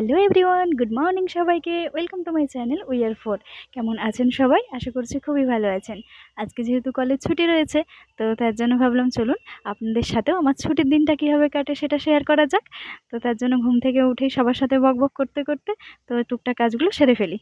Hello everyone, good morning সবাইকে। Welcome to my channel we are four. কেমন আছেন সবাই? আশা করছি খুবই ভালো আছেন। আজকে যেহেতু কলেজ ছুটি রয়েছে, তো তার জন্য ভাবলাম চলুন আপনাদের সাথেও আমার ছুটির দিনটা কীভাবে কাটে সেটা শেয়ার করা যাক। তো তার জন্য ঘুম থেকে উঠেই সবার সাথে বক বক করতে করতে তো টুকটাক কাজগুলো সেরে ফেলি।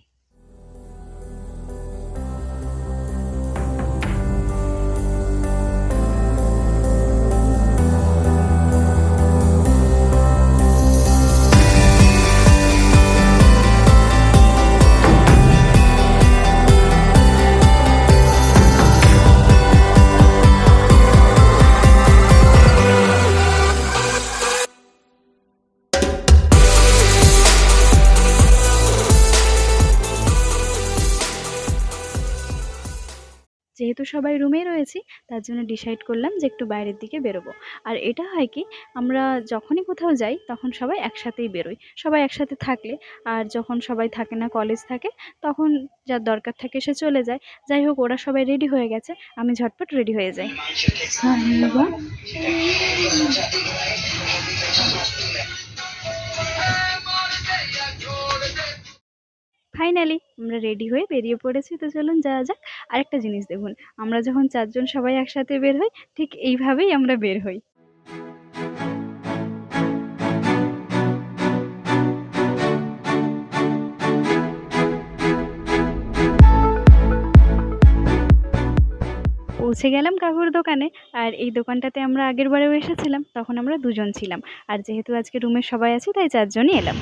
যেহেতু সবাই রুমেই রয়েছি তার জন্য ডিসাইড করলাম যে একটু বাইরের দিকে বেরোবো। আর এটা হয় কি আমরা যখনই কোথাও যাই তখন সবাই একসাথেই বেরোই। সবাই একসাথে থাকলে আর যখন সবাই থাকে না কলেজ থাকে তখন যার দরকার থাকে সে চলে যায়। যাই হোক ওরা সবাই রেডি হয়ে গেছে আমি ঝটপট রেডি হয়ে যাই। ফাইনালি আমরা রেডি হয়ে বেরিয়ে পড়েছি, তো চলুন যাওয়া যাক। আরেকটা জিনিস দেখুন, আমরা যখন চারজন সবাই একসাথে বের হই, ঠিক এইভাবেই আমরা বের হই। পৌঁছে গেলাম কাকুর দোকানে, আর এই দোকানটাতে আমরা আগের বারেও এসেছিলাম, তখন আমরা দুজন ছিলাম। আর যেহেতু আজকে রুমের সবাই আছি, তাই চারজনই এলাম।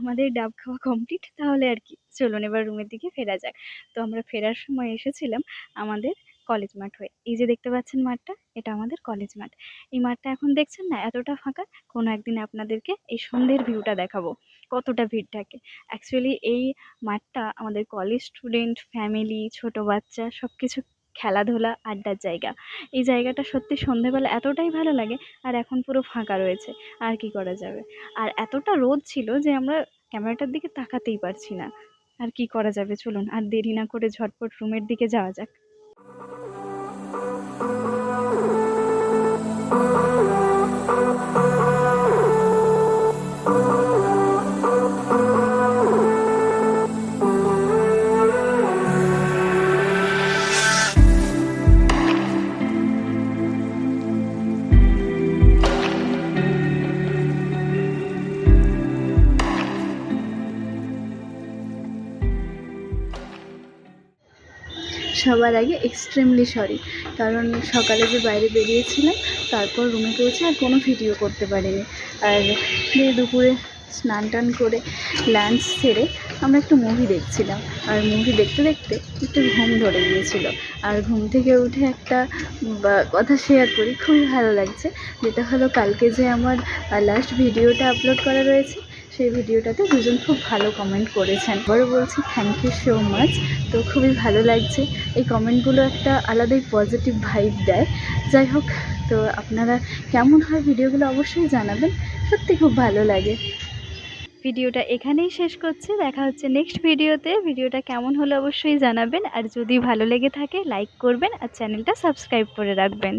আমাদের ডাব খাওয়া কমপ্লিট তাহলে আর কি। চলুন এবার রুমের দিকে ফেরা যাক। তো আমরা ফেরার সময় এসেছিলাম আমাদের কলেজ মাঠ হয়ে। এই যে দেখতে পাচ্ছেন মাঠটা, এটা আমাদের কলেজ মাঠ। এই মাঠটা এখন দেখছেন না, এতটা ফাঁকা, কোনো একদিন আপনাদেরকে এই সন্ধ্যের ভিউটা দেখাবো, কতটা ভিড় থাকে। অ্যাকচুয়ালি এই মাঠটা আমাদের কলেজ স্টুডেন্ট ফ্যামিলি ছোট বাচ্চা সব কিছু খেলাধুলা, আড্ডার জায়গা। এই জায়গাটা সত্যি সন্ধেবেলা এতটাই ভালো লাগে, আর এখন পুরো ফাঁকা রয়েছে, আর কি করা যাবে? আর এতটা রোদ ছিল যে আমরা ক্যামেরাটার দিকে তাকাতেই পারছি না। আর কি করা যাবে? চলুন, আর দেরি না করে ঝটপট রুমের দিকে যাওয়া যাক। সবার আগে এক্সট্রিমলি সরি কারণ সকালে যে বাইরে বেরিয়েছিলাম, তারপর রুমে পৌঁছে আর কোনো ভিডিও করতে পারিনি। আর দুপুরে স্নান টান করে লাঞ্চ সেরে আমরা একটু মুভি দেখছিলাম। আর মুভি দেখতে দেখতে একটু ঘুম ধরে গিয়েছিল। আর ঘুম থেকে উঠে একটা কথা শেয়ার করি, খুবই ভালো লাগছে। যেটা হলো কালকে যে আমার লাস্ট ভিডিওটা আপলোড করা রয়েছে সেই ভিডিওটাতে দুজন খুব ভালো কমেন্ট করেছেন। আবারও বলছি থ্যাংক ইউ সো মাচ তো খুবই ভালো লাগছে। এই কমেন্টগুলো একটা আলাদাই পজিটিভ ভাইব দেয়। যাই হোক, তো আপনারা কেমন হয় ভিডিওগুলো অবশ্যই জানাবেন। সত্যি খুব ভালো লাগে। ভিডিওটা এখানেই শেষ করছে। দেখা হচ্ছে নেক্সট ভিডিওতে। ভিডিওটা কেমন হলো অবশ্যই জানাবেন। আর যদি ভালো লেগে থাকে লাইক করবেন আর চ্যানেলটা সাবস্ক্রাইব করে রাখবেন।